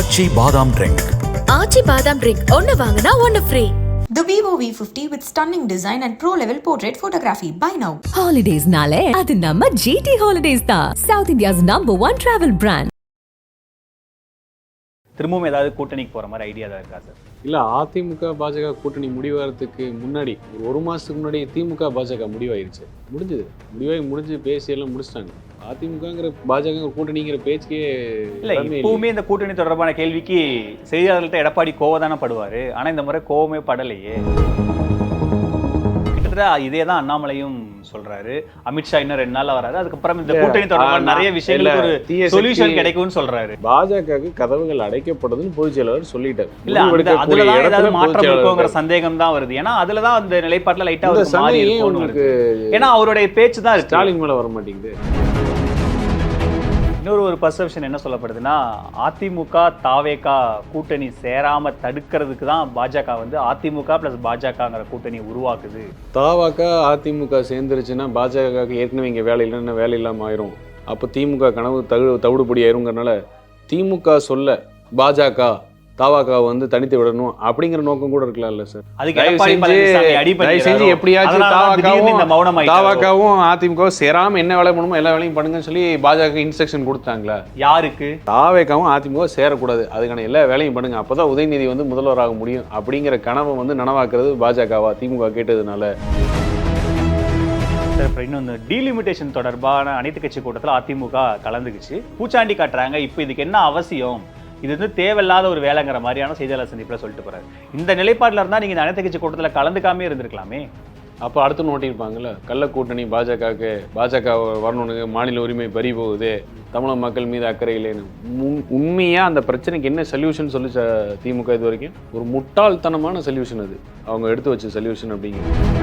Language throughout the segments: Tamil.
ஆச்சி பாதாம் ட்ரிங்க் ஆச்சி பாதாம் ட்ரிங்க் ஒன்னு வாங்கினா ஒன்னு free The Vivo V50 with stunning design and pro level portrait photography. Buy now. ஹாலிடேஸ்னாலே அது நம்ம ஜிடி ஹாலிடேஸ் தான். South India's number one travel brand திரும்பவும் ஏதாவது கூட்டணிக்கு போற மாதிரி ஐடியா தான் இருக்கா சார் இல்லை அதிமுக பாஜக கூட்டணி முடிவாகிறதுக்கு முன்னாடி ஒரு மாதத்துக்கு முன்னாடி திமுக பாஜக முடிவாயிருச்சு. முடிஞ்சது. முடிவாகி முடிஞ்சு பேசி எல்லாம் முடிச்சிட்டாங்க. அதிமுகங்கிற பாஜக கூட்டணிங்கிற பேச்சுக்கே இல்ல. இப்பவுமே இந்த கூட்டணி தொடர்பான கேள்விக்கு செய்தியாளர்கள்ட்ட எடப்பாடி கோவதானே படுவாரு. ஆனா இந்த முறை கோவமே படலையே. கிட்டத்தட்ட இதே தான் அண்ணாமலையும் சொல்றாரு. அமித்ஷா இன்னும் ரெண்டு நாள்ல வராரு. அதுக்கப்புறம் இந்த கூட்டணி தொடர்பான நிறைய விஷயங்களுக்கு ஒரு சொல்யூஷன் கிடைக்கும்னு சொல்றாரு. பாஜகவுக்கு கதவுகள் அடைக்கப்படுதுன்னு பொதுச் செயலாளர் சொல்லிட்டார். இல்ல அதுலதான் ஏதாவது மாற்றம் இருக்குங்கிற. சந்தேகம் தான் வருது. ஏன்னா அதுலதான் அந்த நிலைப்பாட்டுல லைட்டா ஒரு. ஏன்னா அவருடைய பேச்சு தான் ஸ்டாலின் மேல வர மாட்டேங்குது இன்னொரு ஒரு பர்செப்ஷன் என்ன சொல்லப்படுதுன்னா அதிமுக தாவேகா கூட்டணி சேராம தடுக்கிறதுக்கு தான் பாஜக வந்து அதிமுக பிளஸ் பாஜகங்கிற கூட்டணி உருவாக்குது. தாவாக்கா அதிமுக சேர்ந்துருச்சுன்னா பாஜகவுக்கு ஏற்கனவே இங்கே வேலை இல்லைன்னா வேலை இல்லாமல் ஆயிரும். அப்போ திமுக கனவு தகு தவிடுபடி ஆயிருங்கிறனால திமுக சொல்ல பாஜக தாவாக்கா வந்து தனித்து விடணும் அப்படிங்கிற நோக்கம் கூட இருக்கலாம்ல சார். அதுக்கு செஞ்சு? எப்படியாச்சும் தாவாக்காவும்? தாவாக்காவும் அதிமுக சேராம என்ன வேலை பண்ணுமோ எல்லா வேலையும் பண்ணுங்கன்னு சொல்லி பாஜக இன்ஸ்ட்ரக்ஷன் கொடுத்தாங்களா? யாருக்கு? தாவேக்காவும் அதிமுக சேரக்கூடாது. அதுக்கான எல்லா வேலையும் பண்ணுங்க. அப்பதான் உதயநிதி வந்து முதல்வராக முடியும் அப்படிங்கிற கனவை வந்து நனவாக்குறது பாஜகவா திமுக கேட்டதுனால. இன்னும் இந்த டீலிமிட்டேஷன் தொடர்பான அனைத்து கட்சி கூட்டத்தில் அதிமுக கலந்துக்குச்சு. பூச்சாண்டி காட்டுறாங்க. இப்போ இதுக்கு என்ன அவசியம்? இது வந்து தேவையில்லாத ஒரு வேலைங்கிற மாதிரியான செய்தியாளர் சந்திப்பில் சொல்லிட்டு போகிறாரு இந்த நிலைப்பாட்டில் இருந்தால் நீங்கள் இந்த அனைத்து கட்சி கூட்டத்தில் கலந்துக்காமே இருந்திருக்கலாமே? அப்போ அடுத்து நோட்டியிருப்பாங்கல்ல கள்ள கூட்டணி பாஜகவுக்கு பாஜக வரணுனுக்கு மாநில உரிமை பறி போகுது தமிழக மக்கள் மீது அக்கறை இல்லைன்னு. உண்- அந்த பிரச்சனைக்கு என்ன சொல்யூஷன் சொல்லி திமுக இது வரைக்கும்? ஒரு முட்டாள்தனமான சொல்யூஷன் அது. அவங்க எடுத்து வச்ச சொல்யூஷன் அப்படிங்கிறது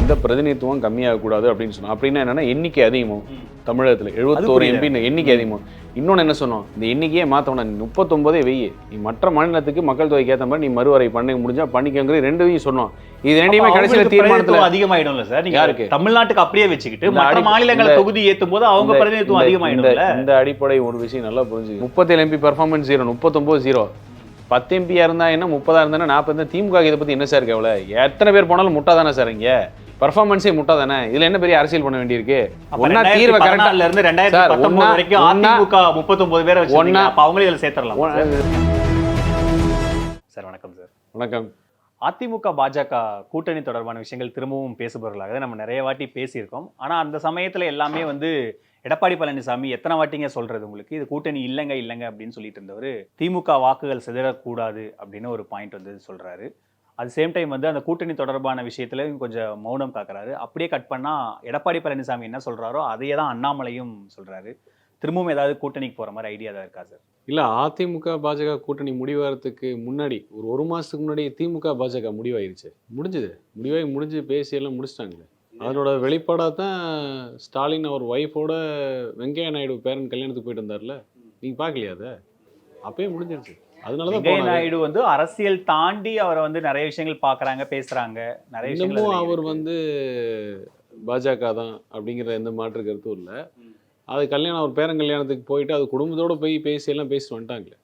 இந்த பிரதிநிதித்துவம் கம்மியாகக்கூடாது அப்படின்னு சொன்னோம் அப்படின்னா என்னென்னா எண்ணிக்கை அதிகமாகும். தமிழகத்தில் எழுபத்தோரு. எம்பி எண்ணிக்கை அதிகமாகும் இன்னொன்று என்ன சொன்னோம்? இந்த எண்ணிக்கையே மாற்றணும் நீ முப்பத்தொம்போதே வெய்யி. நீ மற்ற மாநிலத்துக்கு மக்கள் தொகைக்கு ஏற்ற மாதிரி நீ மறுவரை பண்ண முடிஞ்சா பண்ணிக்கங்கிற ரெண்டையும் சொன்னோம். இது ரெண்டையுமே கடைசியில் தீர்மானத்தில் அதிகமாயிடும்ல சார். யாருக்கு? தமிழ்நாட்டுக்கு அப்படியே வச்சுக்கிட்டு மற்ற மாநிலங்களை தொகுதி ஏத்தும் போது அவங்க பிரதிநிதித்துவம் அதிகமாயிடும்ல. இந்த- அடிப்படை ஒரு விஷயம் நல்லா புரிஞ்சு முப்பத்தேழு எம்பி பர்ஃபார்மன்ஸ் ஜீரோ முப்பத்தொம்போது ஜீரோ பத்து எம்பியா இருந்தா என்ன முப்பதா இருந்தா நாற்பது திமுக இதை பத்தி என்ன சார் கவலை? எத்தனை பேர் போனாலும் முட்டா தானே சார் இங்க? பர்ஃபார்மன்ஸே முட்டா தானே இதுல என்ன பெரிய அரசியல் பண்ண வேண்டியிருக்கு? ஒன்னா தீர்வை கரெக்டா இருந்து ரெண்டாயிரத்தி பத்தொன்பது வரைக்கும் அதிமுக முப்பத்தொன்பது பேரை அப்ப அவங்களே இதுல சேர்த்துடலாம். சார் வணக்கம் சார். வணக்கம். அதிமுக பாஜக கூட்டணி தொடர்பான விஷயங்கள் திரும்பவும் பேசுபவர்களாக நம்ம நிறைய வாட்டி பேசியிருக்கோம். ஆனா அந்த சமயத்துல எல்லாமே வந்து எடப்பாடி பழனிசாமி எத்தனை வாட்டிங்க சொல்றது உங்களுக்கு? இது கூட்டணி இல்லைங்க இல்லைங்க அப்படின்னு சொல்லிட்டு இருந்தவர் திமுக வாக்குகள் சிதறக்கூடாது அப்படின்னு ஒரு பாயிண்ட் வந்து சொல்றாரு. அது சேம் டைம் வந்து அந்த கூட்டணி தொடர்பான விஷயத்துலையும் கொஞ்சம் மௌனம் காக்கிறாரு. அப்படியே கட் பண்ணால் எடப்பாடி பழனிசாமி என்ன சொல்கிறாரோ அதையே தான் அண்ணாமலையும் சொல்கிறாரு திரும்பவும் ஏதாவது கூட்டணிக்கு போகிற மாதிரி ஐடியா தான் இருக்கா சார் இல்லை அதிமுக பாஜக கூட்டணி முடிவாகிறதுக்கு முன்னாடி ஒரு ஒரு மாதத்துக்கு முன்னாடி திமுக பாஜக முடிவாயிருச்சு. முடிஞ்சது. முடிவாகி முடிஞ்சு பேசியெல்லாம் முடிச்சிட்டாங்களே. அதனோட வெளிப்பாடாக தான் ஸ்டாலின் அவர் ஒய்ஃபோட வெங்கையா நாயுடு பேரன் கல்யாணத்துக்கு போயிட்டு வந்தார்ல. நீங்கள் பார்க்கலையா அதை? அப்பயே முடிஞ்சிருச்சு. அதனால. நாயுடு வந்து அரசியல் தாண்டி அவரை வந்து நிறைய விஷயங்கள் பாக்குறாங்க பேசுறாங்க நிறைய விஷயங்கள் அதுல அவர். வந்து பாஜக தான் அப்படிங்கிற எந்த மாற்று கருத்தும் இல்லை அது கல்யாணம் அவர் பேரன் கல்யாணத்துக்கு போயிட்டு அது குடும்பத்தோட போய் பேசி எல்லாம் பேசிட்டு வந்துட்டாங்களே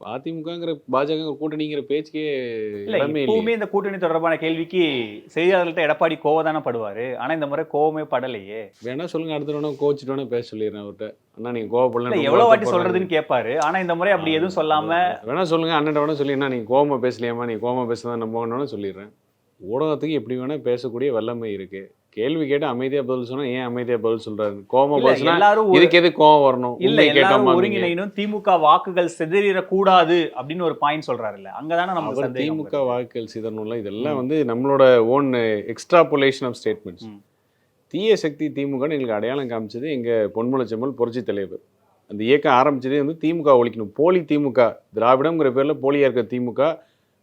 அதிமுகங்கிற பாஜக கூட்டணிங்கிற பேச்சுக்கே இல்லையே. இந்த கூட்டணி தொடர்பான கேள்விக்கு செய்தியாளர்கள்ட்ட எடப்பாடி கோவதானே படுவாரு. ஆனா இந்த முறை கோவமே படலையே. வேணா சொல்லுங்க அடுத்த வேணா கோச்சிட்டு வேணா பேச சொல்லிடுறேன் அவர்கிட்ட. அண்ணா நீங்க இல்ல கோவப்படல எவ்வளவு வாட்டி சொல்றதுன்னு கேட்பாரு ஆனா இந்த முறை அப்படி எதுவும் சொல்லாம வேணா சொல்லுங்க அண்ணன் வேணா சொல்லி என்ன நீங்க கோவமா பேசலையாமா நீ கோவமா பேசுதான் நம்ம வேணும்னு சொல்லிடுறேன். ஊடகத்துக்கு எப்படி வேணா பேசக்கூடிய வல்லமை இருக்கு. கேள்வி கேட்டு அமைதியா பதில் சொன்னா ஏன் அமைதியா பதில் சொல்றாரு? இல்ல, பதில் எல்லாரும் இதுக்கு எது கோவம் வரணும்? இல்ல எல்லாரும்? ஒருங்கிணைனும் திமுக வாக்குகள் சிதறிடக் கூடாது அப்படின்னு ஒரு பாயிண்ட் சொல்றாருல்ல அங்கதானே நமக்கு அவர் சந்தேகம் திமுக. வாக்குகள் சிதறணும்ல இதெல்லாம் வந்து நம்மளோட ஓன் எக்ஸ்ட்ராபுலேஷன் ஆஃப் ஸ்டேட்மெண்ட்ஸ். தீய சக்தி திமுகன்னு எங்களுக்கு அடையாளம் காமிச்சது எங்க பொன்முளச்செம்மல் புரட்சி தலைவர். அந்த இயக்கம் ஆரம்பிச்சதே வந்து திமுக ஒழிக்கணும். போலி திமுக திராவிடம்ங்கிற பேர்ல போலியா இருக்க திமுக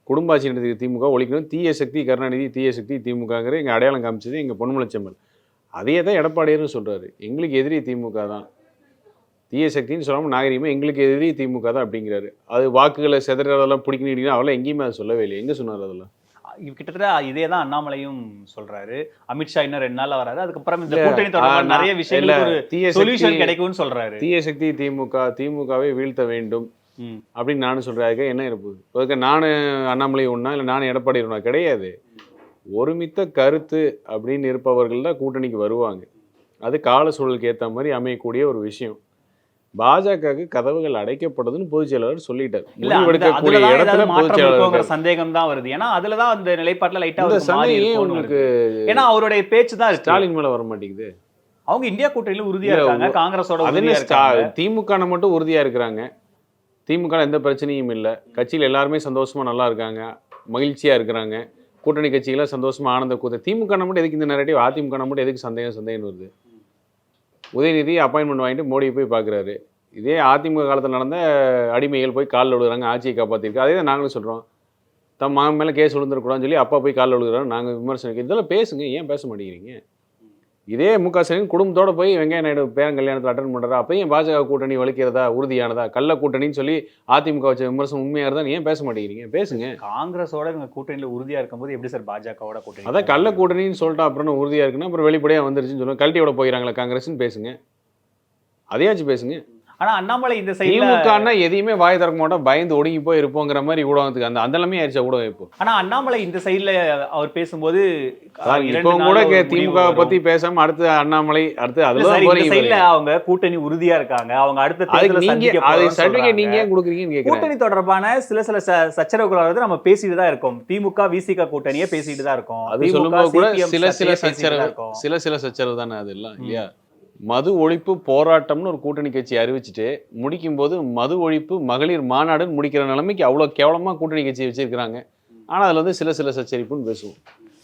குடும்பாட்சி நடத்திய திமுக ஒழிக்கணும். தீய சக்தி கருணாநிதி தீய சக்தி திமுகங்கிற எங்க அடையாளம் காமிச்சது எங்க பொன்முளச்செம்மல் அதையே தான் எடப்பாடியாரும் சொல்றாரு. எங்களுக்கு எதிரி திமுக தான். தீய சக்தின்னு சொல்லாமல் நாகரிகமாக எங்களுக்கு எதிரி திமுக தான் அப்படிங்கிறாரு. அது வாக்குகளை செதறதெல்லாம் பிடிக்கணும் அவெல்லாம் எங்கேயுமே அதை சொல்லவே இல்லை எங்கே சொன்னார் அதெல்லாம்? கிட்டத்தட்ட இதே தான் அண்ணாமலையும் சொல்றாரு. அமித்ஷா இன்னும் ரெண்டு நாள்ல வராரு. அதுக்கப்புறம் இந்த கூட்டணி தொடர்பான நிறைய இல்ல, ஒரு சொல்யூஷன் கிடைக்கும்னு சொல்றாரு. தீய சக்தி திமுக திமுகவை வீழ்த்த வேண்டும். அப்படின்னு நானும் சொல்கிறேன் அதுக்கு என்ன இருப்பு? அதுக்கு நான் அண்ணாமலை ஒன்றா இல்லை நான் எடப்பாடி ஒன்றா கிடையாது. ஒருமித்த கருத்து அப்படின்னு இருப்பவர்கள் தான் கூட்டணிக்கு வருவாங்க. அது கால சூழலுக்கு ஏற்ற மாதிரி அமையக்கூடிய ஒரு விஷயம். பாஜகவுக்கு கதவுகள் அடைக்கப்படுதுன்னு பொதுச் செயலாளர் சொல்லிட்டார். முடிவெடுக்கக்கூடிய இடத்துல பொதுச் செயலாளர். சந்தேகம் தான் வருது. ஏன்னா அதுலதான் அந்த நிலைப்பாட்டுல லைட்டா இந்த அவருக்கு மாறி சந்தேகம் ஏன் இருக்கும்னு உங்களுக்கு. ஏன்னா அவருடைய பேச்சு தான் ஸ்டாலின் மேல வர மாட்டேங்குது. அவங்க இந்தியா கூட்டணியில உறுதியா இருக்காங்க காங்கிரஸோட திமுக மட்டும் உறுதியா இருக்கிறாங்க. திமுக எந்த பிரச்சனையும் இல்லை. கட்சியில் எல்லாருமே சந்தோஷமாக நல்லா இருக்காங்க. மகிழ்ச்சியாக இருக்கிறாங்க. கூட்டணி கட்சிகளாக சந்தோஷமாக ஆனந்த கூத்த. திமுக மட்டும் எதுக்கு இந்த நேரடிவ் அதிமுக மட்டும் எதுக்கு சந்தேகம் சந்தேகம் வருது. உதயநிதி அப்பாயின்மெண்ட் வாங்கிட்டு மோடியை போய் பார்க்குறாரு இதே அதிமுக காலத்தில் நடந்த அடிமைகள் போய் காலில் விழுகிறாங்க. ஆட்சியை காப்பாற்றிருக்கு அதே தான் நாங்களும் சொல்கிறோம் தம் மகன் மேலே கேஸ் விழுந்துருக்கூடாதுன்னு சொல்லி அப்பா போய் காலில் விழுகிறாங்க நாங்கள் விமர்சனம் இதெல்லாம் பேசுங்க. ஏன் பேச மாட்டேங்கிறீங்க? இதே முக ஸ்டாலின் குடும்பத்தோட போய் வெங்கைய நாயுடு பேரன் கல்யாணத்தில் அட்டன் பண்ணுறா அப்பயும் பாஜக கூட்டணி வலிக்கிறதா உறுதியானதா? கள்ள கூட்டணின்னு சொல்லி அதிமுக வச்ச விமர்சனம் உண்மையாக இருந்தால் ஏன் பேச மாட்டேங்கிறீங்க? பேசுங்க. காங்கிரஸோட இவங்க கூட்டணியில உறுதியா இருக்கும்போது எப்படி சார் பாஜகவோட கூட்டணி? அதான் கள்ள கூட்டணின்னு சொல்லிட்டு அப்புறம் உறுதியாக இருக்குன்னா அப்புறம் வெளிப்படையாக வந்துருச்சுன்னு சொல்லுவாங்க கழட்டியோட போயிடறாங்களா காங்கிரஸ்னு பேசுங்க. அதையாச்சும் பேசுங்க. ஆனா அண்ணாமலை இந்த சைடுல திமுகன்னா எதையுமே வாய் திறக்க மாட்டோம் பயந்து ஒடுங்கி போய் இருப்போங்கிற மாதிரி ஊடகத்துக்கு அந்த அந்த நிலைமையே ஆயிடுச்சா ஊடகம் இப்போ ஆனா அண்ணாமலை இந்த சைடுல அவர் பேசும்போது இப்போ கூட திமுக. பத்தி பேசாம அடுத்து அண்ணாமலை அடுத்து அதுல சைடுல. அவங்க கூட்டணி உறுதியா இருக்காங்க அவங்க அடுத்த தேர்தலை சந்திக்க அது சர்டிபிகேட். நீங்க ஏன் கொடுக்குறீங்கன்னு கேக்குறேன் கூட்டணி தொடர்பான சில சில ச- சச்சரவுகள் வருது நம்ம பேசிட்டு தான் இருக்கோம் திமுக விசிக கூட்டணியே பேசிட்டு தான் இருக்கோம் அது சொல்லும்போது கூட சில சில சச்சரவு. சில சில சச்சரவு தானே அதெல்லாம் இல்லையா மது ஒழிப்பு போராட்டம்னு ஒரு கூட்டணி கட்சி அறிவிச்சுட்டு முடிக்கும் போது மது ஒழிப்பு மகளிர் மாநாடுன்னு முடிக்கிற நிலைமைக்கு அவ்வளோ கேவலமாக கூட்டணி கட்சி வச்சுருக்கிறாங்க. ஆனால் அதில் வந்து சில சில சச்சரிப்புன்னு பேசுவோம்.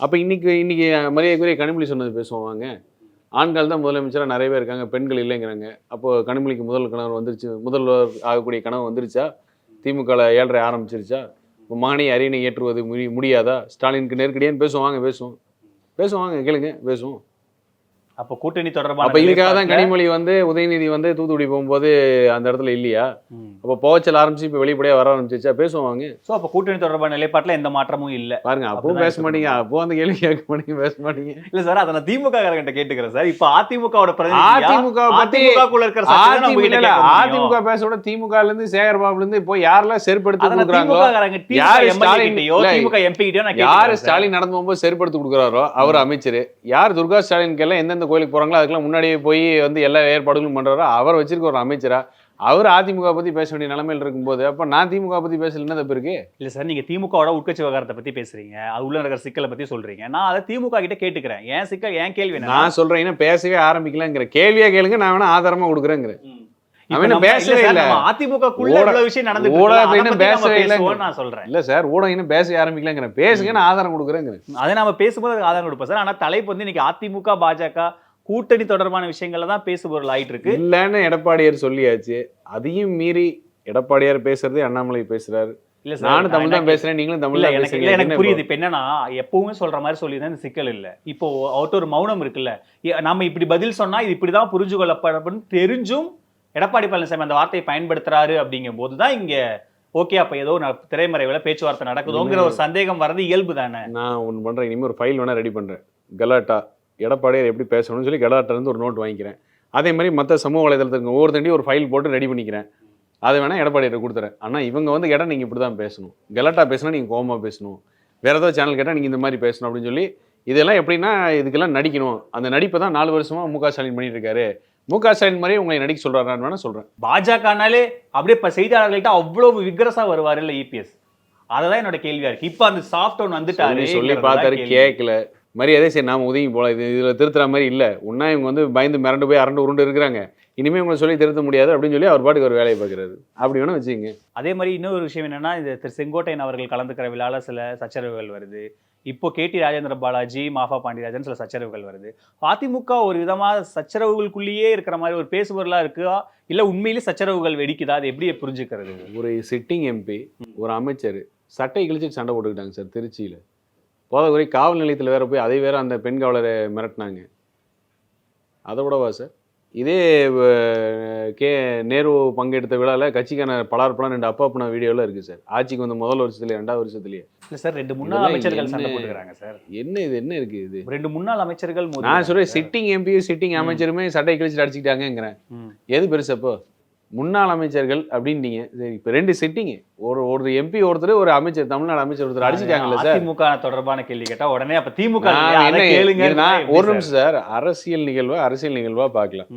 அப்போ இன்றைக்கி இன்றைக்கி மரியாதைக்குரிய கனிமொழி சொன்னது பேசுவோம் வாங்க. ஆண்கள் தான் முதலமைச்சராக நிறைய பேர் இருக்காங்க பெண்கள் இல்லைங்கிறாங்க. அப்போது கனிமொழிக்கு முதல் கணவர் வந்துருச்சு முதல்வர் ஆகக்கூடிய கனவு வந்துருச்சா? திமுகவில் ஏழரை ஆரம்பிச்சிருச்சா? இப்போ மகனை அரியணை ஏற்றுவது முடி முடியாதா? ஸ்டாலினுக்கு நெருக்கடியான்னு பேசுவோம் வாங்க பேசுவோம். பேசுவாங்க கேளுங்க பேசுவோம். அப்ப கூட்டணி தொடர்பான அப்ப இதுக்காக தான் கனிமொழி வந்து உதயநிதி வந்து தூத்துக்குடி போகும்போது அந்த இடத்துல இல்லையா. அப்போ போச்சல் ஆரம்பிச்சு இப்போ வெளிப்படையா வர ஆரம்பிச்சிச்சா பேசுவோம் வாங்க சோ அப்ப கூட்டணி தொடர்பான நிலைப்பாட்டுல எந்த மாற்றமும் இல்ல. பாருங்க அப்பவும் பேச மாட்டீங்க அப்போ அந்த கேள்வி கேட்க மாட்டீங்க பேச மாட்டீங்க. இல்ல சார் அதை நான் திமுக காரங்கிட்ட கேட்டுக்கிறேன் சார் இப்ப அதிமுகவோட அதிமுக அதிமுகக்குள்ள இருக்கிற அதிமுக கிட்ட இல்ல, கேட்க முடியும். அதிமுக பேசோட திமுகல இருந்து சேகர் பாபுல இருந்து இப்போ யாரெல்லாம் செருப்படுத்தி திமுக யாரு ஸ்டாலின் யாரு. ஸ்டாலின் நடந்து போகும்போது செருப்படுத்தி கொடுக்குறாரோ அவர் அமைச்சர். யார் துர்கா ஸ்டாலினுக்கு எல்லாம் எந்தெந்த கோயிலுக்கு போறாங்களோ அதுக்கெல்லாம் முன்னாடியே போய் வந்து எல்லா ஏற்பாடுகளும் பண்றாரோ அவர் வச்சிருக்க ஒரு அமைச்சரா? அவர் அதிமுக பத்தி பேச வேண்டிய நிலைமையில் இருக்கும்போது அப்ப நான் திமுக பத்தி பேசல என்ன தப்பு இருக்கு? இல்ல சார் நீங்க திமுகவோட உட்கட்சி விவகாரத்தை பத்தி பேசுறீங்க. அது உள்ள இருக்கிற சிக்கலை பத்தி சொல்றீங்க. நான் அதை திமுக கிட்ட கேட்டுக்கிறேன். ஏன் சிக்கல் ஏன் கேள்வி நான் சொல்றேன் இன்னும் பேசவே ஆரம்பிக்கலங்கிற கேள்வியா கேளுங்க நான் வேணா ஆதாரமா கொடுக்குறேங்கிற. ஆதாரம் கொடுக்குறேங்கிற. அதை நம்ம பேசும்போது ஆதாரம் கொடுப்போம் சார். ஆனா தலைப்பு வந்து இன்னைக்கு அதிமுக பாஜக கூட்டணி தொடர்பான விஷயங்கள்ல தான் பேசுபொருள் ஆயிட்டு இருக்கு இல்லைன்னு எடப்பாடியார் சொல்லியாச்சு. அதையும் மீறி எடப்பாடியார் பேசுறதே அண்ணாமலை பேசுறாரு. இல்ல நானும் நான் தமிழ் தான் பேசுறேன் நீங்களும் தமிழ் இல்ல தான் எனக்கு இல்ல எனக்கு புரியுது. இப்ப? என்னன்னா எப்பவுமே சொல்ற மாதிரி சொல்லி இந்த சிக்கல் இல்ல. இப்போ அவர்ட்ட ஒரு மௌனம் இருக்குல்ல. நம்ம இப்படி பதில் சொன்னா இது இப்படிதான் புரிஞ்சு கொள்ளப்படும் தெரிஞ்சும் எடப்பாடி பழனிசாமி அந்த வார்த்தையை பயன்படுத்துறாரு அப்படிங்கும் போதுதான் இங்க ஓகே அப்ப ஏதோ திரைமறைவுல பேச்சுவார்த்தை நடக்குதோங்கிற ஒரு சந்தேகம் வர்றது இயல்பு தானே? நான் ஒன்று பண்ணுறேன் இனிமேல் ஒரு ஃபைல் வேணால் ரெடி பண்ணுறேன் கலாட்டா எடப்பாடியார் எப்படி பேசணும்னு சொல்லி கலாட்டா இருந்து ஒரு நோட் வாங்கிக்கிறேன். அதே மாதிரி மற்ற சமூக வலைதளத்துக்கு ஒவ்வொரு தண்டி ஒரு ஃபைல் போட்டு ரெடி பண்ணிக்கிறேன். அதை வேணால் எடப்பாடியார் கொடுத்துறேன். ஆனால் இவங்க வந்து கேட்டால் நீங்கள் இப்படி தான் பேசணும். கலாட்டா பேசினா நீங்கள் கோமா பேசணும். வேறு ஏதோ சேனல் கேட்டால் நீங்கள் இந்த மாதிரி பேசணும் அப்படின்னு சொல்லி இதெல்லாம் எப்படின்னா இதுக்கெல்லாம் நடிக்கணும். அந்த நடிப்பை தான் நாலு வருஷமா மு க ஸ்டாலின் பண்ணிட்டு இருக்காரு. மு க ஸ்டாலின் மாதிரியே உங்களை நடிக்க சொல்கிறாரான்னு வேணால் சொல்கிறேன் பாஜகனாலே அப்படியே இப்ப செய்தியாளர்கள்ட்ட அவ்வளவு விக்ரஸா வருவாரு இல்ல இபிஎஸ் அததான் என்னோட கேள்வியா இருக்கு. இப்ப அந்த சாஃப்ட் ஒன் வந்துட்டாரு சொல்லி பார்த்தாரு கேட்கல மரியாதை சரி நாம ஒதுங்கி போகலாம் இது இதில் திருத்துற மாதிரி இல்லை. உன்னா இவங்க வந்து பயந்து மிரண்டு போய் அரண்டு உருண்டு இருக்கிறாங்க. இனிமேல் உங்களை சொல்லி திருத்த முடியாது அப்படின்னு சொல்லி அவர் பாட்டுக்கு ஒரு வேலையை பார்க்குறாரு. அப்படி வேணா வச்சுக்கங்க. அதே மாதிரி இன்னொரு விஷயம் என்னன்னா இந்த திரு செங்கோட்டையன் அவர்கள் கலந்துக்கிற விழால சில சச்சரவுகள் வருது. இப்போ கேடி ராஜேந்திர பாலாஜி மாஃபா பாண்டியராஜன் சில சச்சரவுகள் வருது. அதிமுக ஒரு விதமா சச்சரவுகளுக்குள்ளேயே இருக்கிற மாதிரி ஒரு பேசுபொருளா இருக்கா? இல்ல உண்மையிலே சச்சரவுகள் வெடிக்குதா? அது எப்படி புரிஞ்சுக்கிறது? ஒரு சிட்டிங் எம்பி ஒரு அமைச்சர் சட்டை கிழிச்சு சண்டை போட்டுக்கிட்டாங்க சார் திருச்சியில். போதகுறை காவல் நிலையத்தில் வேற போய் அதை வேற அந்த பெண் காவலரை மிரட்டினாங்க. அதை விடவா சார்? இதே கே நேரு பங்கெடுத்த விழாவில் கட்சிக்கான பலார் படம் ரெண்டு அப்பா அப்பனா வீடியோலாம் இருக்குது சார் ஆட்சிக்கு வந்த முதல் வருஷத்துலேயே ரெண்டாவது வருஷத்துலேயே இல்ல சார் ரெண்டு முன்னாள் அமைச்சர்கள் சண்டை? போட்டுக்கிறாங்க சார் என்ன இது என்ன இருக்குது இது ரெண்டு முன்னாள் அமைச்சர்கள் நான் சார். சிட்டிங் எம்பியும் சிட்டிங் அமைச்சருமே சட்டை கிழிச்சிட்டு அடிச்சுக்கிட்டாங்கங்கிறேன் ம். எது பெருசு அப்போ முன்னாள் அமைச்சர்கள் அப்படின்னீங்க சரி இப்போ ரெண்டு செட்டிங்க ஒரு ஒரு எம்பி ஒருத்தர் ஒரு அமைச்சர் தமிழ்நாடு அமைச்சர் ஒருத்தர் அடிச்சிட்டாங்கல்ல சார். அதிமுக தொடர்பான கேள்வி கேட்டா உடனே அப்ப திமுக கேளுங்க. ஒரு? நிமிஷம் சார். அரசியல் நிகழ்வா அரசியல் நிகழ்வா பார்க்கலாம்.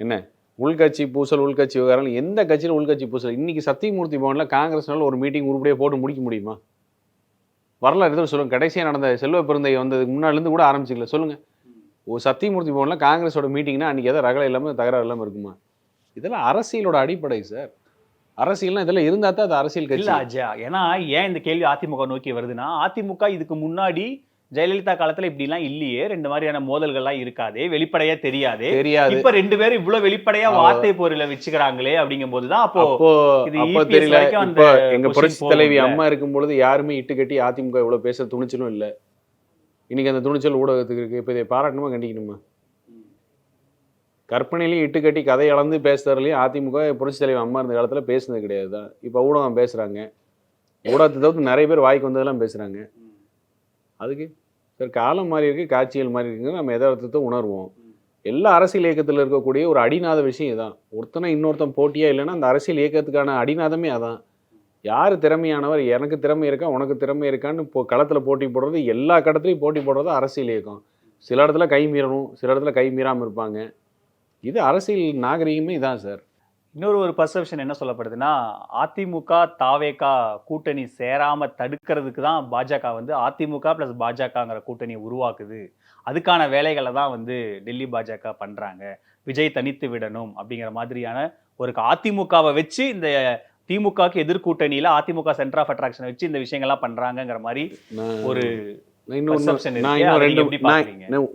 என்ன? உள்கட்சி பூசல் உள்கட்சி விவகாரம் எந்த கட்சியில உள்கட்சி பூசல். இன்னைக்கு சத்தியமூர்த்தி பவன்ல காங்கிரஸ்னால ஒரு மீட்டிங் உருப்படியா போட்டு முடிக்க முடியுமா? வரலாறு எதுவும் சொல்லுங்க. கடைசியா நடந்த செல்வ பெருந்தை வந்ததுக்கு முன்னால இருந்து கூட ஆரம்பிச்சிக்கல சொல்லுங்க. ஓ சத்தியமூர்த்தி பவன்ல காங்கிரஸோட மீட்டிங்னா அன்னைக்கு எதாவது ரகலை இல்லாம தகராறு இல்லாம இருக்குமா? இதெல்லாம் அரசியலோட அடிப்படை சார். அரசியல்னா இதெல்லாம் இருந்தா தான் அது அரசியல் இல்ல கட்சி அஜயா ஏன்னா ஏன் இந்த கேள்வி அதிமுக நோக்கி வருதுன்னா அதிமுக இதுக்கு முன்னாடி ஜெயலலிதா காலத்துல இப்படி எல்லாம் இல்லையே ரெண்டு மாதிரியான மோதல்கள்லாம் இருக்காதே வெளிப்படையா தெரியாதே. தெரியாது. இப்ப ரெண்டு பேரும் இவ்வளவு வெளிப்படையா வார்த்தை போரில வச்சுக்கிறாங்களே அப்படிங்கும் போதுதான் அப்போ அப்போ தெரியல இப்போ எங்க புரட்சி தலைவி. அம்மா இருக்கும் பொழுது யாருமே இட்டு கட்டி அதிமுக இவ்வளவு பேச துணிச்சலும் இல்ல. இன்னைக்கு அந்த துணிச்சல் ஊடகத்துக்கு இருக்கு. இப்போ இதை பாராட்டணுமா கண்டிக்கணுமா? கற்பனையிலையும் இட்டுக்கட்டி கதை அளந்து பேசுறதுலையும் அதிமுக புரட்சி தலைவர் அம்மா இருந்த காலத்தில் பேசுனது கிடையாது தான். இப்போ ஊடகம் பேசுகிறாங்க ஊடகத்தை தவிர்த்து நிறைய பேர் வாய்க்கு வந்ததெல்லாம் பேசுகிறாங்க அதுக்கு சார் காலம் மாறி இருக்குது காட்சிகள் மாறி இருக்குங்க நம்ம எதார்த்தத்தை உணர்வோம். எல்லா அரசியல் இயக்கத்தில் இருக்கக்கூடிய ஒரு அடிநாத விஷயம் இதான். ஒருத்தனை இன்னொருத்தன் போட்டியாக இல்லைன்னா அந்த அரசியல் இயக்கத்துக்கான அடிநாதமே அதான். யார் திறமையானவர்? எனக்கு திறமை இருக்கா? உனக்கு திறமை இருக்கான்னு இப்போ களத்தில் போட்டி போடுறது எல்லா கடத்துலையும் போட்டி போடுறது அரசியல் இயக்கம். சில இடத்துல கை மீறணும் சில இடத்துல கை மீறாமல் இருப்பாங்க. இது அரசியல் நாகரிகமே இதான் சார். இன்னொரு ஒரு பர்செப்ஷன் என்ன சொல்லப்படுதுன்னா அதிமுக தாவேகா கூட்டணி சேராம தடுக்கிறதுக்கு தான் பாஜக வந்து அதிமுக பிளஸ் பாஜகங்கிற கூட்டணியை உருவாக்குது. அதுக்கான வேலைகளை தான் வந்து டெல்லி பாஜக பண்றாங்க. விஜய் தனித்து விடணும் அப்படிங்கிற மாதிரியான ஒரு அதிமுகவை வச்சு இந்த திமுகக்கு எதிர்கூட்டணியில அதிமுக சென்டர் ஆஃப் அட்ராக்ஷனை வச்சு இந்த விஷயங்கள்லாம் பண்றாங்கங்கிற மாதிரி ஒரு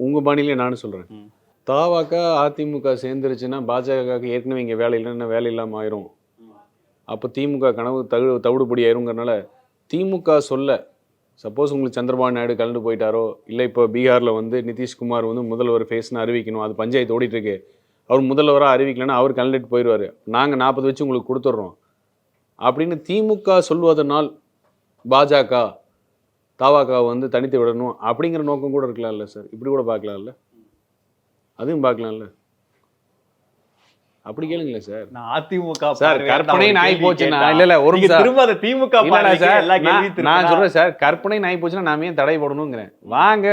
உங்க பாணியிலே நானும் சொல்றேன். தாவாக்கா அதிமுக சேர்ந்துருச்சுன்னா பாஜகவுக்கு ஏற்கனவே இங்கே வேலை இல்லைன்னா வேலை இல்லாமல் ஆயிரும். அப்போ திமுக கனவு தகு தவிடுபடி ஆயிருங்கிறனால திமுக சொல்ல சப்போஸ் உங்களுக்கு சந்திரபாபு நாயுடு கலந்து போயிட்டாரோ இல்லை இப்போ பீகாரில் வந்து நிதிஷ்குமார் வந்து முதல்வர் ஃபேஸ்னு அறிவிக்கணும் அது பஞ்சாயத்து ஓடிட்டுருக்கு. அவர் முதல்வராக அறிவிக்கலைன்னா அவர் கலந்துட்டு போயிடுவார் நாங்கள் நாற்பது வச்சு உங்களுக்கு கொடுத்துட்றோம். அப்படின்னு திமுக சொல்வதனால் பாஜக தாவாக்கா வந்து தனித்து விடணும் அப்படிங்கிற நோக்கம் கூட இருக்கலாம்ல சார்? இப்படி கூட பார்க்கலாம்ல? அதுவும் பார்க்கலாம்ல. அப்படி கேளுங்களேன் சார். நான் அதிமுக சார் கற்பனை நாய் போச்சுன்னா. இல்ல இல்ல ஒரு. திரும்ப அதை திமுக சார், நான் சொல்றேன் சார் கற்பனை நாய் போச்சுன்னா நாம ஏன் தடை போடணுங்கிறேன் வாங்க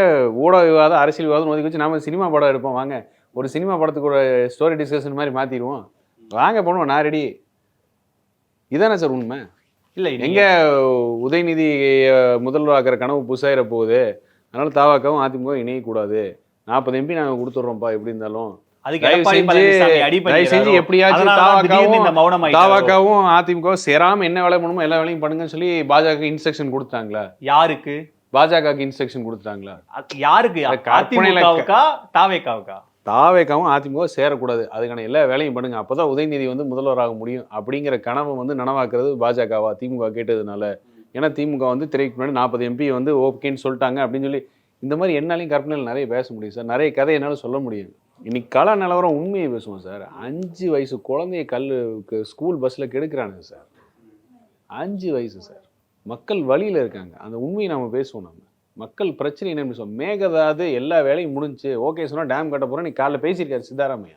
ஊடக விவாதம் அரசியல் விவாதம் ஒதுக்கி வச்சு நாம சினிமா படம் எடுப்போம் வாங்க. ஒரு சினிமா படத்துக்கு ஒரு ஸ்டோரி டிஸ்கஷன் மாதிரி மாத்திடுவோம். வாங்க பண்ணுவோம் நான் ரெடி இதானே சார் உண்மை? இல்ல எங்க உதயநிதி முதல்வராக்கிற கனவு புசாயிர போகுது. அதனால தாவாக்காவும் அதிமுக இணையக்கூடாது. நாற்பது எம்பி நாங்க கொடுத்துட்றோம்ப்பா எப்படி இருந்தாலும். செஞ்சு- எப்படியாச்சும்? தாவாக்காவும் அதிமுக சேராம என்ன வேலை பண்ணுமோ எல்லா வேலையும் பண்ணுங்கன்னு சொல்லி பாஜக இன்ஸ்ட்ரக்ஷன் கொடுத்தாங்களா யாருக்கு? பாஜகவுக்கு இன்ஸ்ட்ரக்ஷன் கொடுத்தாங்களா யாருக்கு? அதிமுகவுக்கா தாவேக்காவுக்கா தாவேக்காவும் அதிமுக சேரக்கூடாது. அதுக்கான எல்லா வேலையும் பண்ணுங்க. அப்பதான் உதயநிதி வந்து முதல்வராக முடியும். அப்படிங்கிற கனவை வந்து நனவாக்குறது பாஜகவா திமுக கேட்டதுனால. ஏன்னா திமுக வந்து திரைக்கு முன்னாடி நாற்பது எம்பி வந்து ஓகேன்னு சொல்லிட்டாங்க அப்படின்னு சொல்லி இந்த மாதிரி என்னாலையும் கற்பனையில் நிறைய பேச முடியும் சார். நிறைய கதை என்னால் சொல்ல முடியும். இன்னைக்கு கல நிலவரம் உண்மையை பேசுவோம் சார். அஞ்சு வயசு குழந்தைய கல்லுக்கு ஸ்கூல் பஸ்ஸில் கெடுக்கிறானுங்க சார். அஞ்சு வயசு சார். மக்கள் வழியில் இருக்காங்க. அந்த உண்மையை நம்ம பேசுவோம் நம்ம. மக்கள் பிரச்சனை என்ன பேசுவோம் மேகதாது எல்லா வேலையும் முடிஞ்சு ஓகே சொன்னால் டேம் கட்ட போகிறோம் நீ காலைல பேசியிருக்காரு சித்தாராமையா.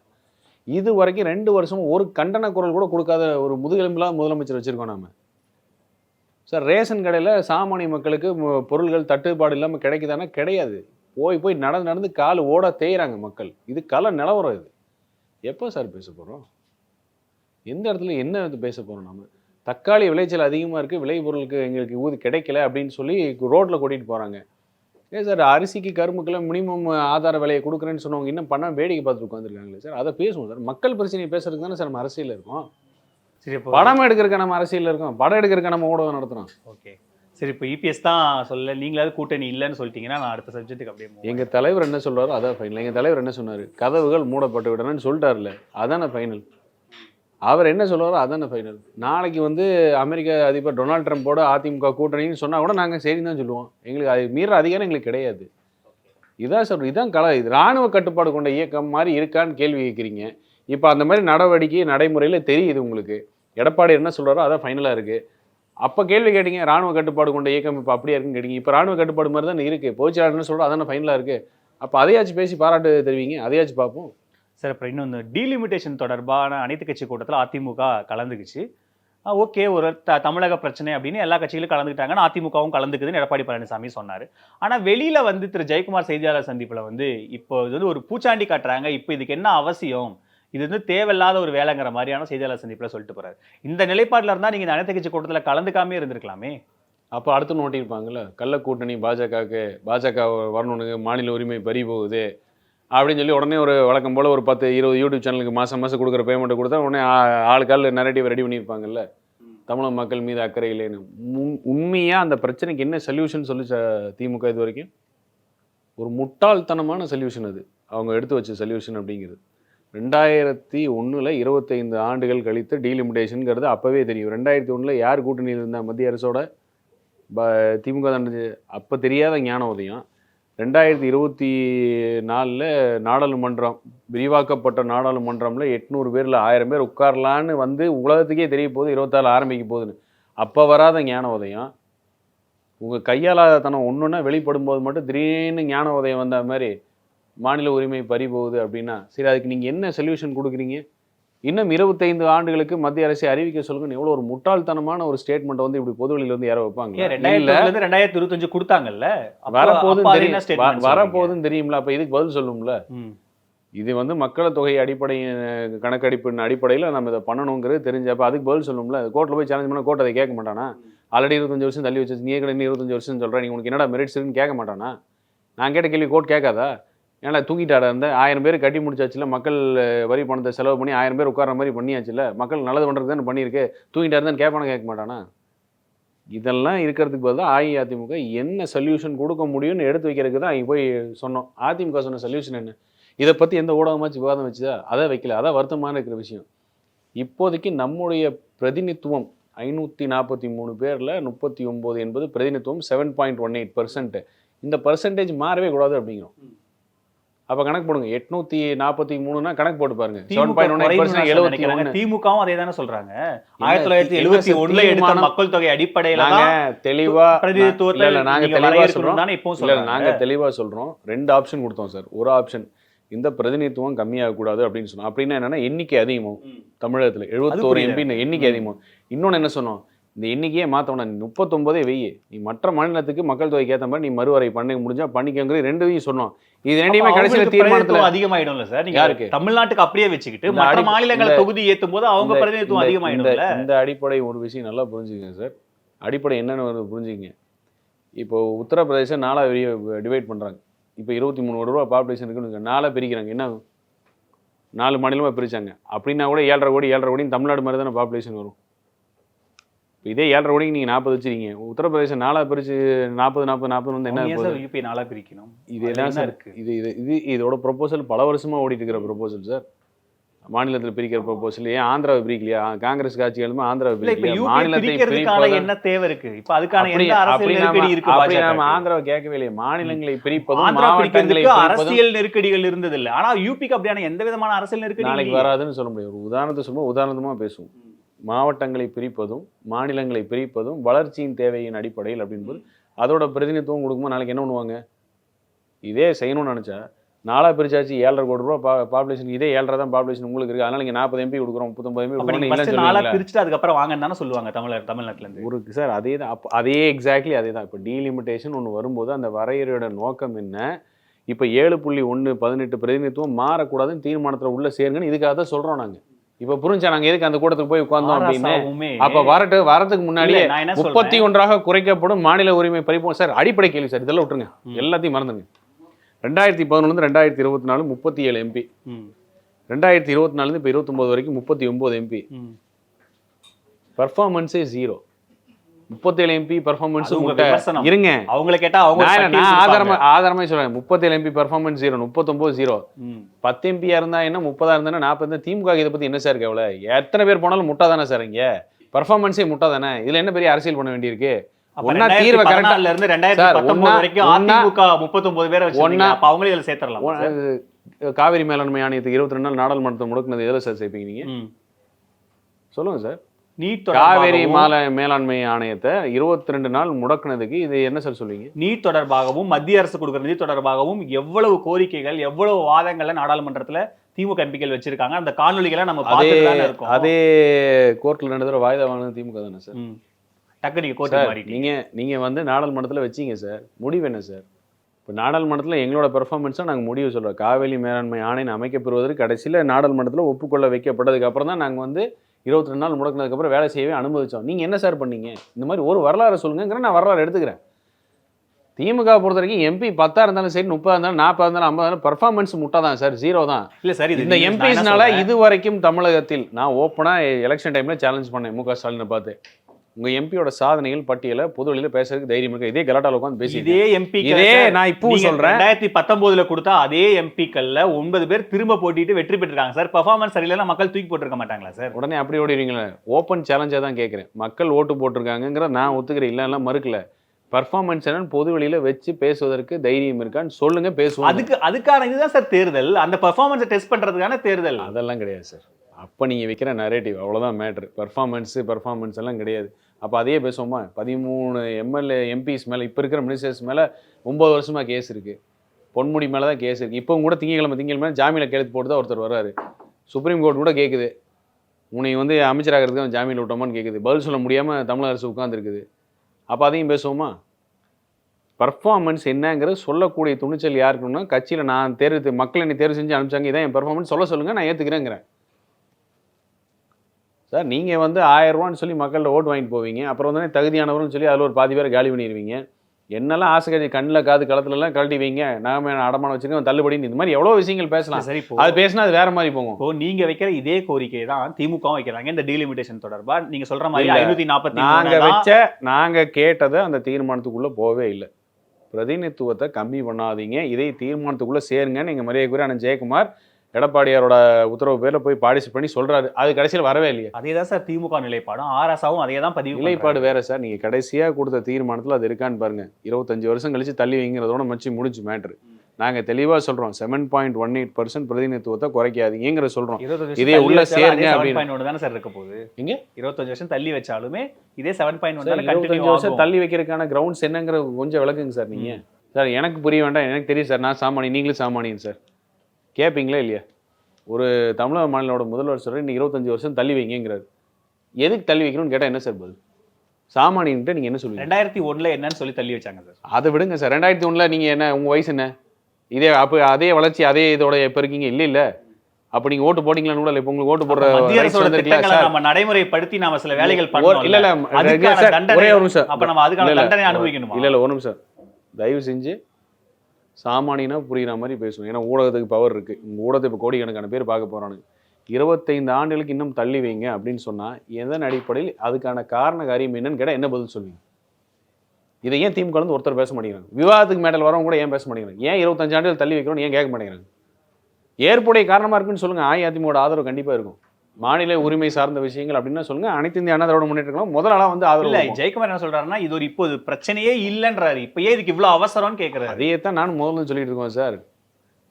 இது வரைக்கும் ரெண்டு வருஷமும் ஒரு கண்டன குரல் கூட கொடுக்காத ஒரு முதுகெலும்பிலாம் முதலமைச்சர் வச்சுருக்கோம் நம்ம சார் ரேஷன் கடையில் சாமானிய மக்களுக்கு பொருள்கள் தட்டுப்பாடு இல்லாமல் கிடைக்குதானா கிடையாது. போய் போய் நடந்து நடந்து கால் ஓட தேய்கிறாங்க மக்கள். இது கல நிலவரம் இது. எப்போ சார் பேச போகிறோம் எந்த இடத்துல என்ன பேச போகிறோம் நம்ம தக்காளி விளைச்சல் அதிகமாக இருக்குது விளை பொருளுக்கு எங்களுக்கு ஊதி கிடைக்கல அப்படின்னு சொல்லி ரோட்டில் கூட்டிகிட்டு போகிறாங்க ஏன் சார் அரிசிக்கு கரும்புக்கெல்லாம் மினிமம் ஆதார விலையை கொடுக்குறேன்னு சொன்னவங்க இன்னும் பண்ணால் வேடிக்கை பார்த்துட்டு உட்காந்துருக்காங்களே சார்? அதை பேசுவோம் சார். மக்கள் பிரச்சனையை பேசுறதுக்கு தானே சார் நம்ம அரசியல் இருக்கோம். சரி இப்போ படம் எடுக்கிறக்க நம்ம அரசியலில் இருக்கோம். படம் எடுக்கிறக்க நம்ம ஊடகம் நடத்துகிறோம் ஓகே. சரி இப்போ இபிஎஸ் தான் சொல்ல நீங்களாவது கூட்டணி இல்லைன்னு சொல்லிட்டீங்கன்னா நான் அடுத்த சப்ஜெக்ட்டுக்கு அப்படியே move எங்க தலைவர் என்ன சொல்றாரோ அதான் ஃபைனல் எங்க தலைவர் என்ன சொன்னாரு? கதவுகள் மூடப்பட்டு விடணும்னு சொல்லிட்டாருல அதானே ஃபைனல் அவர் என்ன சொல்றாரோ அதானே ஃபைனல் நாளைக்கு வந்து அமெரிக்க அதிபர் டொனால்ட் ட்ரம்ப்போட அதிமுக கூட்டணின்னு சொன்னா கூட நாங்க சரின்னு தான் சொல்லுவோம். எங்களுக்கு அது மீற அதிகாரம் எங்களுக்கு கிடையாது. இதான் சொல்றோம் இதான் கலை இது ராணுவ கட்டுப்பாடு கொண்ட இயக்கம் மாதிரி இருக்கான்னு கேள்வி கேட்குறீங்க. இப்போ அந்த மாதிரி நடவடிக்கை நடைமுறையில் தெரியுது உங்களுக்கு. எடப்பாடி என்ன சொல்கிறாரோ அதான் ஃபைனலாக இருக்குது அப்போ கேள்வி கேட்டீங்க ராணுவ கட்டுப்பாடு கொண்ட இயக்கம் இப்போ அப்படியே இருக்குன்னு கேட்டீங்க. இப்போ ராணுவ கட்டுப்பாடு மாதிரி தானே இருக்குது பொதுச்செயலாளர் என்ன சொல்கிறோம் அதானே ஃபைனலாக இருக்குது அப்போ அதையாச்சும் பேசி பாராட்டு தெரிவிங்க. அதையாச்சும் பார்ப்போம். சார் அப்புறம் இன்னொன்று டீலிமிட்டேஷன் தொடர்பான அனைத்து கட்சி கூட்டத்தில் அதிமுக கலந்துக்குச்சு. ஓகே ஒரு த தமிழக பிரச்சனை அப்படின்னு எல்லா கட்சிகளும் கலந்துக்கிட்டாங்கன்னா அதிமுகவும் கலந்துக்குதுன்னு எடப்பாடி பழனிசாமி சொன்னார். ஆனால் வெளியில் வந்து திரு. ஜெயக்குமார் செய்தியாளர் சந்திப்பில் வந்து இப்போ இது வந்து ஒரு பூச்சாண்டி காட்டுறாங்க. இப்போ இதுக்கு என்ன அவசியம்? இது வந்து தேவையில்லாத ஒரு வேலைங்கிற மாதிரியான செய்தியாளர் சந்திப்பில் சொல்லிட்டு போறாரு. இந்த நிலைப்பாட்டில் இருந்தால் நீங்கள் இந்த அனைத்து கட்சி கூட்டத்தில் கலந்துக்காமே இருந்திருக்கலாமே? அப்போ அடுத்து நோட்டியிருப்பாங்கல்ல கள்ள கூட்டணி பாஜகவுக்கு பாஜக வரணுனுக்கு மாநில உரிமை பறி போகுது அப்படின்னு சொல்லி உடனே ஒரு வழக்கம் போல் ஒரு பத்து இருபது யூடியூப் சேனலுக்கு மாதம் மாதம் கொடுக்குற பேமெண்ட்டை கொடுத்தா உடனே ஆளுக்கால் நரேட்டிவ் ரெடி பண்ணியிருப்பாங்கல்ல. தமிழக மக்கள் மீது அக்கறை இல்லைன்னு. உண்மையாக அந்த பிரச்சனைக்கு என்ன சொல்யூஷன் சொல்லி திமுக இது வரைக்கும்? ஒரு முட்டாள்தனமான சொல்யூஷன் அது. அவங்க எடுத்து வச்ச சொல்யூஷன் அப்படிங்கிறது. ரெண்டாயிரத்தி ஒன்றில் இருபத்தைந்து ஆண்டுகள் கழித்து டீலிமிடேஷனுங்கிறது அப்போவே தெரியும். ரெண்டாயிரத்தி ஒன்றில் யார் கூட்டணியில் இருந்தால் மத்திய அரசோட? ப திமுக தான் அப்போ தெரியாத ஞான உதயம். ரெண்டாயிரத்தி இருபத்தி நாலில் நாடாளுமன்றம் விரிவாக்கப்பட்ட நாடாளுமன்றம்ல எட்நூறு பேரில் ஆயிரம் பேர் உட்காரலான்னு வந்து உலகத்துக்கே தெரிய போகுது இருபத்தாறு ஆரம்பிக்க போகுதுன்னு. அப்போ வராத ஞான உதயம். உங்கள் கையாளாதத்தனம் ஒன்றுன்னா வெளிப்படும் போது மட்டும் திடீர்னு ஞான உதயம் வந்த மாதிரி மாநில உரிமை பறி போகுது அப்படின்னா சரி அதுக்கு நீங்கள் என்ன சொல்யூஷன் கொடுக்குறீங்க? இன்னும் இருபத்தைந்து ஆண்டுகளுக்கு மத்திய அரசை அறிவிக்க சொல்லுங்கன்னு எவ்வளோ ஒரு முட்டாள்தனமான ஒரு ஸ்டேட்மெண்ட் வந்து இப்படி பொதுவெளியில் வந்து யாரோ ஏன் வைப்பாங்க ரெண்டாயிரத்தி இருபத்தஞ்சு கொடுத்தாங்கல்ல என்ன தெரியும். statement வ- சொல்றீங்க? வரப்போகுதுன்னு தெரியும்ல. அப்போ இதுக்கு பதில் சொல்லும்ல. இது வந்து மக்கள் தொகை அடிப்படை கணக்கெடுப்பின் அடிப்படையில் நம்ம இதை பண்ணணுங்கிறது தெரிஞ்சப்ப அதுக்கு பதில் சொல்லும்ல. கோர்ட்டில் போய் சேலஞ்ச் பண்ணால் கோர்ட் அதை கேட்க மாட்டானா? ஆல்ரெடி இருபத்தஞ்சு வருஷம் தள்ளி வச்சு நீ இன்னும் இருபத்தஞ்சு வருஷம் சொல்கிறேன் நீ உனக்கு என்னடா மெரிட்ஸ் இருக்குன்னு கேட்க மாட்டானா? நான் கேட்ட கேள்வி கோர்ட் கேட்காதா? ஏன்னா தூங்கிட்டாடா இருந்த? ஆயிரம் பேர் கட்டி முடிச்சாச்சுல மக்கள் வரி பணத்தை செலவு பண்ணி ஆயிரம் பேர் உட்கார்ற மாதிரி பண்ணியாச்சுல மக்கள் நல்லது பண்ணுறது தானே பண்ணியிருக்கு? தூங்கிட்டா இருந்தான்னு கேட்பானா கேட்க மாட்டானா? இதெல்லாம் இருக்கிறதுக்கு பதிலாக அஇஅதிமுக என்ன சொல்யூஷன் கொடுக்க முடியும்னு எடுத்து வைக்கிறதுக்கு தான் போய் சொன்னோம். அதிமுக சொன்ன சொல்யூஷன் என்ன? இதை பற்றி எந்த ஊடகமாச்சும் விவாதம் வச்சுதா? அதை வைக்கல. அதான் வருத்தமான இருக்கிற விஷயம். இப்போதைக்கு நம்முடைய பிரதிநித்துவம் ஐநூற்றி நாற்பத்தி மூணு பேரில் முப்பத்தி ஒம்பது என்பது பிரதிநித்துவம் seven point one eight percent இந்த பர்சன்டேஜ் மாறவே கூடாது அப்படிங்கிறோம். அப்போ கணக்கு போடுங்க. எட்நூத்தி நாற்பத்தி மூணுனா கணக்கு போட்டு பாருங்க. திமுகவும் அதே தானே சொல்றாங்க ஆயிரத்தி தொள்ளாயிரத்தி எழுபத்தி ஒண்ணுல எடுத்த? மக்கள் தொகை அடிப்படையில தெளிவா நாங்க தெளிவா சொல்றோம். இல்ல, சொல்றாங்க. நாங்க தெளிவா சொல்றோம். ரெண்டு ஆப்ஷன் கொடுத்தோம் சார் ஒரு ஆப்ஷன் இந்த பிரதிநிதித்துவம் கம்மியாக கூடாது அப்படின்னு சொன்னோம். அப்படின்னா என்னன்னா எண்ணிக்கை அதிகமாகும் ம். தமிழகத்துல. எழுபத்தோரு. எம்பி எண்ணிக்கை. அதிகமாகும். இன்னொன்னு என்ன சொன்னோம்? இந்த எண்ணிக்கையே மாத்தோம்னா முப்பத்தொன்பதே வெய்யி. நீ மற்ற மாநிலத்துக்கு மக்கள் தொகைக்கு ஏத்த மாதிரி நீ மறுவரை பண்ண முடிஞ்சா பண்ணிக்கங்கிறது ரெண்டையும் சொன்னோம். இது ரெண்டையுமே கடைசியில தீர்மானத்துல அதிகமாயிடும்ல சார்? யாருக்கு? தமிழ்நாட்டுக்கு அப்படியே வச்சுக்கிட்டு மற்ற மாநிலங்களை தொகுதி ஏத்தும் போது அவங்க பிரதிநிதித்துவம் அதிகமாயிடும்ல? இந்த- அடிப்படை ஒரு விஷயம் நல்லா புரிஞ்சுக்கங்க சார். அடிப்படை என்னன்னு புரிஞ்சுக்கங்க. இப்போ உத்தரப்பிரதேசம் நாலா டிவைட் பண்றாங்க. இப்போ இருபத்தி மூணு கோடி ரூபா பாப்புலேஷன் இருக்குன்னு நாலா பிரிக்கிறாங்க. என்ன? நாலு மாநிலமா பிரிச்சாங்க. அப்படின்னா கூட ஏழரை கோடி ஏழரை கோடின்னு தமிழ்நாடு மாதிரி தானே பாப்புலேஷன் வரும். இப்போ இதே ஏழரை கோடிக்கு நீங்க நாற்பது வச்சிருக்கீங்க. உத்தரப்பிரதேசம் நாலா பிரிச்சு நாற்பது நாற்பது நாற்பது வந்து என்ன? சார் யூபி நாளா பிரிக்கணும். இது என்ன சார். இருக்கு? இது இது இது இதோட ப்ரொபோசல் பல வருஷமா ஓடிட்டு இருக்கிற ப்ரொபோசல் சார். மாநிலத்தில் பிரிக்கிற ப்ரொபோசல் ஏன் ஆந்திராவை பிரிக்கலையா? காங்கிரஸ் ஆட்சி எழுதுமா ஆந்திராவை பிரிக்கலையா? மாநிலத்தை என்ன தேவை இருக்கு? இப்ப அதுக்கான நெருக்கடி இருக்கு அப்படி நாம ஆந்திராவை கேட்கவே இல்லையே. மாநிலங்களை பிரிப்பதும் மாவட்டங்களை அரசியல் நெருக்கடிகள் இருந்தது இல்ல ஆனா யூபிக்கு அப்படியான எந்த விதமான அரசியல் நெருக்கடி நாளைக்கு. வராதுன்னு சொல்ல முடியாது ஒரு உதாரணத்தை சொல்லுவோம் உதாரணமா பேசுவோம். மாவட்டங்களை பிரிப்பதும் மாநிலங்களை பிரிப்பதும் வளர்ச்சியின் தேவையின் அடிப்படையில் அப்படின்போது அதோட பிரதிநிதித்துவம் கொடுக்கும்போது நாளைக்கு என்ன பண்ணுவாங்க? இதே செய்யணும்னு நினைச்சா நாலா பிரிச்சாச்சு ஏழரை கோடி ரூபா பாப்புலேஷன் இதே ஏழரை தான் பாப்புலேஷன் உங்களுக்கு இருக்கு. அதனால நீங்க நாற்பது எம்பி கொடுக்குறோம் முப்பத்தொன்பது எம்பி நாளா பிரிச்சுட்டு அதுக்கப்புறம் வாங்கன்னு தானே சொல்லுவாங்க தமிழர் தமிழ்நாட்டுல இருந்து? ஒரு சார் அதே தான். அப்போ அதே எக்ஸாக்ட்லி அதே தான். இப்போ டீலிமிட்டேஷன் ஒன்று வரும்போது அந்த வரையறையோட நோக்கம் என்ன? இப்போ ஏழு புள்ளி ஒன்று பதினெட்டு பிரதிநிதித்துவம் மாறக்கூடாதுன்னு தீர்மானத்தில் உள்ள சேருங்கன்னு இதுக்காக தான் சொல்கிறோம் நாங்கள் இப்போ புரிஞ்சா நாங்கள் எதுக்கு அந்த கூட்டத்துக்கு போய் உட்கார்ந்தோம் அப்படின்னு? அப்போ வரட்டு வரதுக்கு முன்னாடியே முப்பத்தி ஒன்றாக குறைக்கப்படும் மாநில உரிமை பறிப்போம். சார் அடிப்படை கேள்வி சார் இதெல்லாம் விட்டுருங்க. எல்லாத்தையும் மறந்துங்க ரெண்டாயிரத்தி பதினொன்று ரெண்டாயிரத்தி இருபத்தி நாலு முப்பத்தி ஏழு எம்பி ரெண்டாயிரத்தி இருபத்தி நாலுலேருந்து இப்போ இருபத்தொம்போது வரைக்கும் முப்பத்தி ஒம்பது எம்பி. பர்ஃபார்மன்ஸே ஜீரோ முப்பத்தேழு எம்பி பர்ஃபார்மன்ஸ். இருங்க அவங்கள கேட்டா அவங்க நான் ஆதாரமா. ஆதாரமா சொல்றேன் முப்பத்தேழு எம்பி பர்ஃபார்மன்ஸ் ஜீரோ முப்பத்தொம்போது ஜீரோ. பத்து எம்பியா இருந்தா என்ன முப்பதா இருந்தா நாற்பது திமுக இதை பத்தி என்ன சார் கவலை எத்தனை பேர் போனாலும் முட்டா தானே சார் இங்க பர்ஃபார்மன்ஸே முட்டா தானே இதுல என்ன பெரிய அரசியல் பண்ண வேண்டியிருக்கு ஒண்ணா தீர்வை 2014 correct ல இருந்து 2019 சார், ஒண்ணா- வரைக்கும் அதிமுக 39 பேரை அப்ப அவங்களே இதுல சேர்த்தரலாம் சார். ஒ- காவிரி மேலாண்மை ஆணையத்துக்கு இருபத்தி ரெண்டு நாள் நாடாளுமன்றத்தை முடக்குனது எதில் சார் சேர்ப்பீங்க நீங்க ம். சொல்லுங்க சார் நீட் காவேரி மால மேலாண்மை ஆணையத்தை இருபத்தி ரெண்டு நாள் முடக்குனதுக்கு இது என்ன சார் சொல்லுவீங்க? நீட் தொடர்பாகவும் மத்திய அரசு கொடுக்கிற நிதி தொடர்பாகவும் எவ்வளவு கோரிக்கைகள் எவ்வளவு வாதங்களை நாடாளுமன்றத்துல திமுக எம்பிக்கள் வச்சிருக்காங்க. அந்த காணொலிகளை நம்ம அதே பார்த்துட்டு அதே கோர்ட்டில் நடந்துற வாய்தா வாங்கினது திமுக தானே சார். டக்கு நீங்க கோர்ட்டு சார் மாறிட்டீங்க. நீங்கள் நீங்கள் வந்து நாடாளுமன்றத்தில் வச்சீங்க சார். முடிவு என்ன சார்? இப்போ நாடாளுமன்றத்தில் எங்களோட பெர்ஃபார்மன்ஸை நாங்கள் முடிவு சொல்கிறோம் காவேரி மேலாண்மை ஆணையம் அமைக்கப்படுவதற்கு கடைசியில் நாடாளுமன்றத்தில் ஒப்புக்கொள்ள வைக்கப்பட்டதுக்கு அப்புறம் தான் நாங்கள் வந்து இருபத்தி ரெண்டு நாள் முடக்கினதுக்கப்புறம் வேலை செய்யவே அனுமதிச்சோம். நீங்கள் என்ன சார் பண்ணீங்க? இந்த மாதிரி ஒரு வரலாறு சொல்லுங்கிற நான் வரலாறு எடுத்துக்கிறேன். திமுக பொறுத்த வரைக்கும் எம்பி பத்தா இருந்தாலும் சரி முப்பதா இருந்தாலும் நாற்பதா இருந்தாலும் ஐம்பதா இருந்தாலும் பர்ஃபார்மன்ஸ் முட்டை தான் சார் ஜீரோ தான். இல்ல சார் இந்த எம்பிஸ்னால? இது வரைக்கும் தமிழகத்தில் நான் ஓப்பனா எலெக்ஷன் டைம்ல சேலஞ்ச் பண்ணேன் மு க ஸ்டாலினை பார்த்து. உங்க எம்பியோட சாதனைகள் பட்டியல பொது வெளியில பேசுறதுக்கு தைரியம் இருக்கு. இதே கலாட்டால உட்காந்து பேசி இதே எம்பி இதே நான் இப்பவும் சொல்றேன். ரெண்டாயிரத்தி பத்தொன்பதுல கொடுத்தா அதே எம்பிக்கள்ல ஒன்பது பேர் திரும்ப போட்டிட்டு வெற்றி பெற்றிருக்காங்க. சார் பெர்ஃபார்மன்ஸ் சரியில்லைன்னா மக்கள் தூக்கி போட்டிருக்க மாட்டாங்களா சார்? உடனே அப்படி ஓடிடுவீங்களே ஓப்பன் சேலஞ்சாக தான் கேட்குறேன் மக்கள் ஓட்டு போட்டிருக்காங்கங்கிற நான் ஒத்துக்கிறேன். இல்ல எல்லாம் மறுக்கல. பர்ஃபார்மன்ஸ் என்னன்னு பொது வெளியில வச்சு பேசுவதற்கு தைரியம் இருக்கான்னு சொல்லுங்க பேசுவோம். அதுக்கு அதுக்கான இதுதான் சார் தேர்தல். அந்த பெர்ஃபார்மன்ஸை டெஸ்ட் பண்றதுக்கான தேர்தல். அதெல்லாம் கிடையாது சார். அப்போ நீங்கள் வைக்கிற நரேட்டிவ் அவ்வளோதான் மேட்ரு பர்ஃபார்மன்ஸு பர்ஃபார்மன்ஸ் எல்லாம் கிடையாது. அப்போ அதையே பேசுவோமா? பதிமூணு எம்எல்ஏ எம்பிஸ் மேலே இப்போ இருக்கிற மினிஸ்டர்ஸ் மேலே ஒம்பது வருஷமாக கேஸ் இருக்குது பொன்முடி மேலே தான் கேஸ் இருக்குது இப்போ கூட திங்கக்கிழமை திங்கக்கிழமை ஜாமீனில் கேள்வி போட்டு தான் ஒருத்தர் வர்றாரு. சுப்ரீம் கோர்ட் கூட கேட்குது உன்னை வந்து அமைச்சராகிறதுக்கு அவன் ஜாமீன் விட்டோமான்னு கேட்குது பதில் சொல்ல முடியாமல் தமிழக அரசு உட்காந்துருக்குது அப்போ அதையும் பேசுவோமா? பர்ஃபார்மன்ஸ் என்னங்கிறது சொல்லக்கூடிய துணிச்சல் யாருக்குன்னா கட்சியில் நான் தேர்வு மக்கள் என்னை தேர்வு செஞ்சு அனுப்பிச்சாங்க இதான் என் பர்ஃபார்மன்ஸ் சொல்ல சொல்லுங்கள் நான் ஏற்றுக்கிறேங்கிறேன் சார் நீங்கள் வந்து ஆயிரம் ரூபான்னு சொல்லி மக்கள்கிட்ட ஓட்டு வாங்கிட்டு போவீங்க. அப்புறம் வந்து தகுதியானவர்னு சொல்லி அதில் ஒரு பாதி பேரை காலி பண்ணிடுவீங்க என்னெல்லாம் ஆசை கட்சி கண்ணில் காது களத்துலலாம் கழட்டி வைங்க. நாம அடமானம் வச்சுருக்கோம் தள்ளுபடின்னு இந்த மாதிரி எவ்வளோ விஷயங்கள் பேசலாம். சரி அது பேசினா அது வேற மாதிரி போகும். இப்போ நீங்க வைக்கிற இதே கோரிக்கை தான் திமுகவும் வைக்கிறாங்க இந்த டீலிமிட்டேஷன் தொடர்பா? நீங்க சொல்ற மாதிரி. ஐநூத்தி நாற்பத்தி நாங்க வச்ச நாங்க கேட்டதை அந்த தீர்மானத்துக்குள்ள போகவே இல்லை. பிரதிநிதித்துவத்தை கம்மி பண்ணாதீங்க. இதை தீர்மானத்துக்குள்ள சேருங்க நீங்க மரியாதைக்குரிய அண்ணன் ஜெயக்குமார் எடப்பாடியாரோட உத்தரவு பேர்ல போய் பார்ட்டிசிபேட் பண்ணி சொல்றாரு. அது கடைசியில் வரவே இல்லையே. அதே தான் சார் திமுக நிலைப்பாடும். ஆர்எஸ்ஆவும் அதே தான் பதிவு நிலைப்பாடு வேற சார். நீங்க கடைசியா கொடுத்த தீர்மானத்துல அது இருக்கான்னு பாருங்க. இருபத்தஞ்சு வருஷம் கழிச்சு தள்ளி வைங்கிறதோட மச்சி முடிஞ்சு மேட்ரு. நாங்க தெளிவா சொல்றோம். Seven point one eight percent பிரதிநிதித்துவத்தை குறைக்காதீங்கிற இருபத்தஞ்சு இதே உள்ள சேருங்க அப்படின்னு. தானே சார் இருக்க போகுது. எங்க? இருபத்தஞ்சு வருஷம் தள்ளி வச்சாலுமே இதே செவன் பாயிண்ட் ஒன் இருபத்தஞ்சு வருஷம் தள்ளி வைக்கிறதுக்கான கிரவுண்ட்ஸ் என்னங்கிற கொஞ்சம் விளக்குங்க சார் நீங்க. சார் எனக்கு புரிய வேண்டாம். எனக்கு தெரியும் சார். நான் சாமானி நீங்களும் சாமானியன் சார். கேட்பீங்களா இல்லையா? ஒரு தமிழக மாநிலோட முதல்வர் சொல்ற இன்னைக்கு இருபத்தஞ்சு வருஷம் தள்ளி வைங்கிறாரு எதுக்கு தள்ளி வைக்கணும்னு கேட்டால் என்ன சார் பதில்? சாமானியன்ட்டு நீங்க என்ன சொல்லுவீங்க? ரெண்டாயிரத்தி ஒண்ணுல என்னன்னு சொல்லி தள்ளி வச்சாங்க சார். அதை விடுங்க சார். ரெண்டாயிரத்தி ஒண்ணுல நீங்க என்ன உங்க வயசு என்ன? இதே அப்போ அதே வளர்ச்சி அதே இதோட இப்போ இருக்கீங்க. இல்லை இல்லை. அப்போ நீங்க ஓட்டு போட்டீங்களான்னு கூட இப்போ உங்களுக்கு ஓட்டு போடுற மத்திய அரசோட திட்டங்களை நம்ம நடைமுறைப்படுத்தி நாம சில வேலைகள் பண்ணோம் இல்ல இல்ல ஒரே ஒரு நிமிஷம். அப்ப நம்ம அதுக்கான. தண்டனை அனுபவிக்கணுமா? இல்ல இல்ல ஒரு நிமிஷம். தயவு செஞ்சு சாமானியனா புரிகிற மாதிரி பேசணும் ஏன்னா ஊடகத்துக்கு பவர் இருக்குது உங்கள் ஊடகத்தை இப்போ கோடிக்கணக்கான பேர் பார்க்க போகிறானுங்க இருபத்தைந்து ஆண்டுகளுக்கு இன்னும் தள்ளி வைங்க அப்படின்னு சொன்னால் எதன் அடிப்படையில் அதுக்கான காரண காரியம் என்னன்னு கேட்டால் என்ன பதில் சொல்லுவீங்க இதை ஏன் திமுக வந்து ஒருத்தர் பேச மாட்டேங்கிறாங்க? விவாதத்துக்கு மேடல் வரவங்க கூட ஏன் பேச மாட்டேங்கிறாங்க? ஏன் இருபத்தஞ்சு ஆண்டுகள் தள்ளி வைக்கணும்னு ஏன் கேட்க மாட்டேங்கிறாங்க? ஏற்புடைய காரணமாக இருக்குன்னு சொல்லுங்க அஇஅதிமுக ஆதரவு கண்டிப்பாக இருக்கும். மாநில உரிமை சார்ந்த விஷயங்கள் அப்படின்னா சொல்லுங்க. அனைத்து இந்திய அண்ணா திராவிட முன்னேற்றம் முதல் ஆளா வந்து ஆதரவு இல்ல. ஜெயக்குமார் என்ன சொல்றாருன்னா இது ஒரு இப்போ இது பிரச்சனையே இல்லன்றாரு. இப்ப ஏன் இதுக்கு இவ்வளவு அவசரம்னு கேக்குறாரு? அதையே தான் நானும் முதல்ல சொல்லிட்டு இருக்கோம் சார்.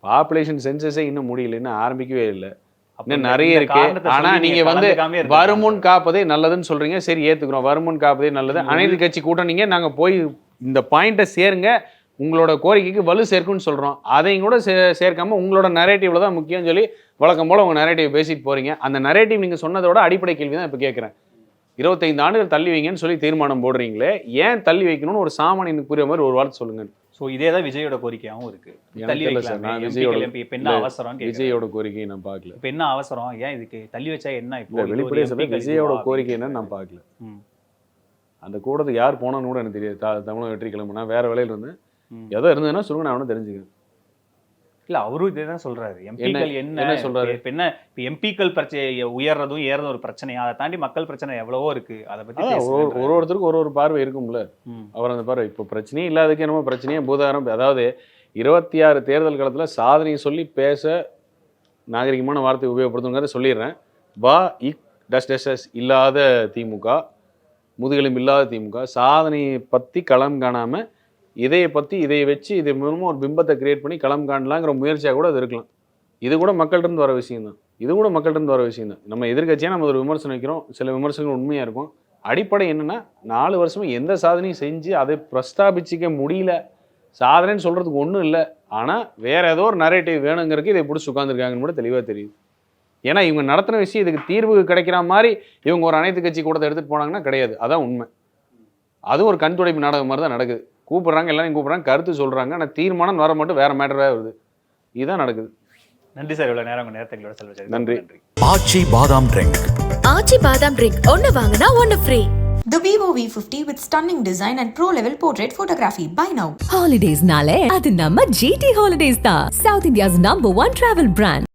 பாப்புலேஷன் சென்சஸே இன்னும் முடியல இன்னும் ஆரம்பிக்கவே இல்லை. இன்னும் நிறைய இருக்கு. ஆனா நீங்க வந்து வருமுன் காப்பதே நல்லதுன்னு சொல்றீங்க. சரி ஏத்துக்கிறோம். வருமுன் காப்பதே நல்லது. அனைத்து கட்சி கூட்டம் நீங்க நாங்க போய் இந்த பாயிண்ட்டை சேருங்க. உங்களோட கோரிக்கைக்கு வலு சேர்க்கும்னு சொல்றோம். அதையும் கூட சே- சேர்க்காம உங்களோட நரேட்டிவ்ல தான் முக்கியம்னு சொல்லி வழக்கம் போல உங்க நரேட்டிவ் பேசிட்டு போறீங்க. அந்த நரேட்டிவ் நீங்க சொன்னதோட அடிப்படை கேள்வி தான் இப்போ கேட்குறேன் இருபத்தைந்து ஆண்டுகள் தள்ளி வைங்கன்னு சொல்லி தீர்மானம் போடுறீங்களே ஏன் தள்ளி வைக்கணும்னு ஒரு சாமானியனுக்கு புரியுற மாதிரி ஒரு வார்த்தை சொல்லுங்க. சோ இதே தான் விஜயோட கோரிக்கையாவும் இருக்கு. தள்ளி வைக்கலாமே? இப்ப என்ன அவசரம் விஜயோட கோரிக்கையை நான் பார்க்கல. இப்ப என்ன அவசரம்? ஏன் இதுக்கு தள்ளி வச்சா என்ன இப்போ இல்ல இது ஒரு வெளிப்படையா சொல்ல MPக்கள் விஜயோட? கோரிக்கை என்னன்னு நான் பார்க்கல. அந்த கூட்டத்துக்கு யார் போனான்னு கூட எனக்கு தெரியாது. தமிழக வெற்றி கிளம்புனா வேற வேலையில இருந்தேன். ஏதோ இருந்ததுன்னா சொல்லுங்க நான் அவனும் தெரிஞ்சுக்கிறேன். இல்ல அவரும் இதே தான் சொல்றாரு. எம்பிக்கள் என்ன? சொல்றாரு? இப்ப என்ன? இப்ப எம்பிக்கள் பிரச்சனை உயர்றதும் ஏறதும் ஒரு பிரச்சனையா அதை தாண்டி மக்கள் பிரச்சனை எவ்வளவோ இருக்கு. அதை பத்தி அதான் ஒரு ஒருத்தருக்கு ஒரு ஒரு பார்வை இருக்கும்ல. அவர் அந்த பார்வை இப்போ பிரச்சனையே இல்லாததுக்கு என்னமோ பிரச்சனையே பூதாரம். அதாவது இருபத்தி ஆறு தேர்தல் காலத்துல சாதனையை சொல்லி பேச நாகரிகமான வார்த்தை உபயோகப்படுத்துங்கிறத சொல்லிடுறேன். பா இக் டஸ் டஸ் இல்லாத திமுக முதுகெலும்பு இல்லாத திமுக சாதனையை பற்றி களம் காணாம இதையை பற்றி இதை வச்சு இது மூலமாக ஒரு பிம்பத்தை கிரியேட் பண்ணி களம் காணலாங்கிற முயற்சியாக கூட அது இருக்கலாம். இது கூட மக்கள்கிட்ட வர விஷயம் தான் இது கூட மக்கள்கிட்ட வர விஷயம் தான் நம்ம எதிர்க்கட்சியாக நம்ம ஒரு விமர்சனம் வைக்கிறோம். சில விமர்சனங்கள் உண்மையாக இருக்கும். அடிப்படை என்னென்னா நாலு வருஷமாக எந்த சாதனையும் செஞ்சு அதை பிரஸ்தாபிச்சிக்க முடியல. சாதனைன்னு சொல்கிறதுக்கு ஒன்றும் இல்லை. ஆனால் வேறு ஏதோ ஒரு நரேட்டிவ் வேணுங்கிறதுக்கு இதை பிடிச்சி உட்காந்துருக்காங்கன்னு கூட தெளிவாக தெரியுது. ஏன்னா இவங்க நடத்தின விஷயம் இதுக்கு தீர்வு கிடைக்கிற மாதிரி இவங்க ஒரு அனைத்து கட்சி கூட்டத்தை எடுத்துகிட்டு போனாங்கன்னா கிடையாது. அதான் உண்மை. அதுவும் ஒரு கண் துடைப்பு நாடகம் மாதிரி தான் நடக்குது. கூப்பிட்றாங்க எல்லாரும் கூப்பிட்றாங்க கருத்து சொல்கிறாங்க ஆனால் தீர்மானம் வர மட்டும் வேற மேட்டராக வருது. இதுதான் நடக்குது. நன்றி சார் இவ்வளவு நேரம் உங்க நேரத்தை எங்களோட செலவழிச்சதுக்கு நன்றி. நன்றி. ஆச்சி பாதாம் ட்ரிங்க் ஆச்சி பாதாம் ட்ரிங்க் ஒன்னு வாங்கினா ஒன்னு free The Vivo V50 with stunning design and pro level portrait photography. Buy now. ஹாலிடேஸ்னாலே அது நம்ம ஜிடி ஹாலிடேஸ் தான். South India's number one travel brand